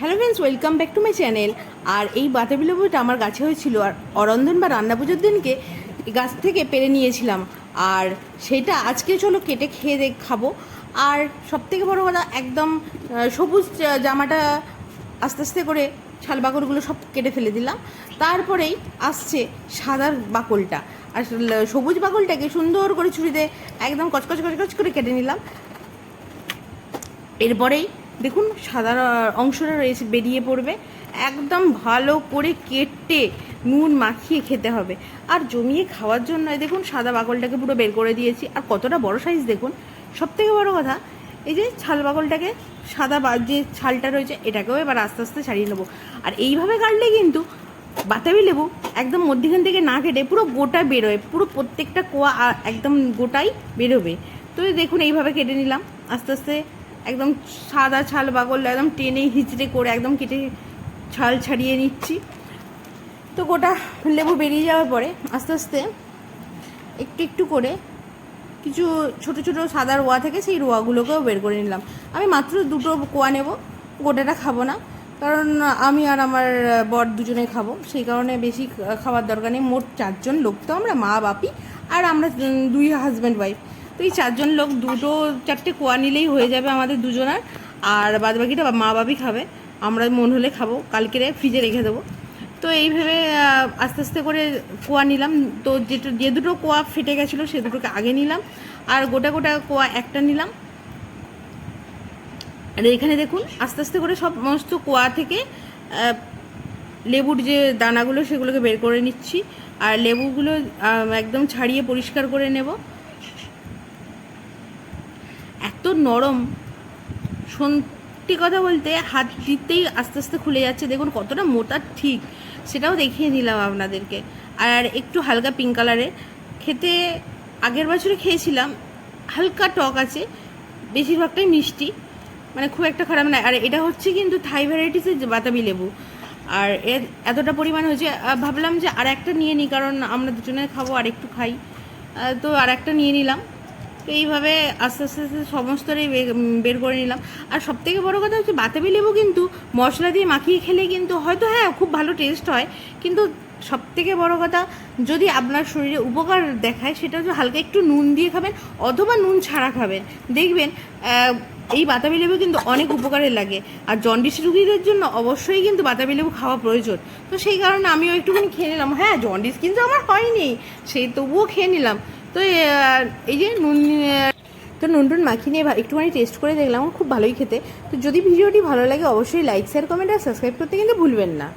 Hello friends welcome back to my channel আর এই বাতাবি লেবুটা আমার গাছে হয়েছিল আর অরন্ধন বা রান্না পুজোর দিনকে গাছ থেকে পেরে নিয়েছিলাম। আর সেটা আজকে চলো কেটে খেয়ে দেখ, খাব। আর সব থেকে বড়ো কথা, একদম সবুজ জামাটা আস্তে আস্তে করে ছাল বাকলগুলো সব কেটে ফেলে দিলাম। তারপরেই আসছে সাদার বাকলটা। আর সবুজ বাকলটাকে সুন্দর করে ছুরিতে একদম কচকচ কচকচ করে কেটে নিলাম। এরপরেই দেখুন, সাদা অংশটা রয়েছে, বেরিয়ে পড়বে। একদম ভালো করে কেটে নুন মাখিয়ে খেতে হবে। আর জমিয়ে খাওয়ার জন্য দেখুন, সাদা বাকলটাকে পুরো বের করে দিয়েছি। আর কতটা বড় সাইজ দেখুন। সব থেকে বড় কথা, এই যে ছাল বাকলটাকে, সাদা বা, যে ছালটা রয়েছে, এটাকেও এবার আস্তে আস্তে ছাড়িয়ে নেব। আর এইভাবে কাটলে কিন্তু বাতাবি লেবু একদম মধ্যখান থেকে না কেটে পুরো গোটা বেরোয়। পুরো প্রত্যেকটা কোয়া একদম গোটাই বেরোবে। তো দেখুন, এইভাবে কেটে নিলাম। আস্তে আস্তে একদম সাদা ছাল বাগল, একদম টেনে হিচড়ে করে একদম কেটে ছাল ছাড়িয়ে নিচ্ছি। তো গোটা লেবু বেরিয়ে যাওয়ার পরে আস্তে আস্তে একটু একটু করে কিছু ছোট ছোট সাদা রোয়া থেকে সেই রোয়াগুলোকেও বের করে নিলাম। আমি মাত্র দুটো কোয়া নেব, গোটাটা খাব না। কারণ আমি আর আমার বর দুজনে খাব, সেই কারণে বেশি খাবার দরকার নেই। মোট চারজন লোক তো আমরা, মা, বাপি আর আমরা দুই হাজব্যান্ড ওয়াইফ তো এই চারজন লোক দুটো, চারটে কোয়া নিলেই হয়ে যাবে আমাদের দুজনার। আর বাদ বাকিটা মা বাবি খাবে। আমরা মন হলে খাব। কালকে ফ্রিজে রেখে দেবো। তো এইভাবে আস্তে আস্তে করে কোয়া নিলাম। তো যেটা, যে দুটো কোয়া ফেটে গেছিল সে দুটোকে আগে নিলাম। আর গোটা গোটা কোয়া একটা নিলাম। আর এখানে দেখুন, আস্তে আস্তে করে সব সমস্ত কোয়া থেকে লেবুর যে দানাগুলো সেগুলোকে বের করে নিচ্ছি। আর লেবুগুলো একদম ছাড়িয়ে পরিষ্কার করে নেব। নরম। সত্যি কথা বলতে হাত দিতেই আস্তে আস্তে খুলে যাচ্ছে। দেখুন কতটা মোটা ঠিক, সেটাও দেখিয়ে দিলাম আপনাদেরকে। আর একটু হালকা পিঙ্ক কালারের খেতে আগের বছরে খেয়েছিলাম, হালকা টক আছে, বেশিরভাগটাই মিষ্টি মানে খুব একটা খারাপ না আর এটা হচ্ছে কিন্তু থাই ভ্যারাইটিসের বাতাবি লেবু। আর এর এতটা পরিমাণ হয়েছে ভাবলাম যে আর একটা নিয়ে নিই, কারণ আমরা দুজনে খাব আর একটু খাই তো আর একটা নিয়ে নিলাম। এইভাবে আস্তে আস্তে আস্তে সমস্তটাই বের করে নিলাম। আর সব থেকে বড়ো কথা হচ্ছে বাতাবি লেবু কিন্তু মশলা দিয়ে মাখিয়ে খেলে কিন্তু হয়তো হ্যাঁ খুব ভালো টেস্ট হয়। কিন্তু সব থেকে বড়ো কথা, যদি আপনার শরীরে উপকার দেখায়, সেটা হচ্ছে হালকা একটু নুন দিয়ে খাবেন অথবা নুন ছাড়া খাবেন। দেখবেন এই বাতাবি লেবু কিন্তু অনেক উপকারে লাগে। আর জন্ডিস রুগীদের জন্য অবশ্যই কিন্তু বাতাবি লেবু খাওয়া প্রয়োজন। তো সেই কারণে আমিও একটুখানি খেয়ে নিলাম। হ্যাঁ জন্ডিস কিন্তু আমার হয়নি, সেই তবুও খেয়ে নিলাম। তো এই যে নুন তো নুন টুন মাখিয়ে নিয়ে একটুখানি টেস্ট করে দেখলাম, খুব ভালোই খেতে। তো যদি ভিডিওটি ভালো লাগে, অবশ্যই লাইক শেয়ার কমেন্ট আর সাবস্ক্রাইব করতে কিন্তু ভুলবেন না।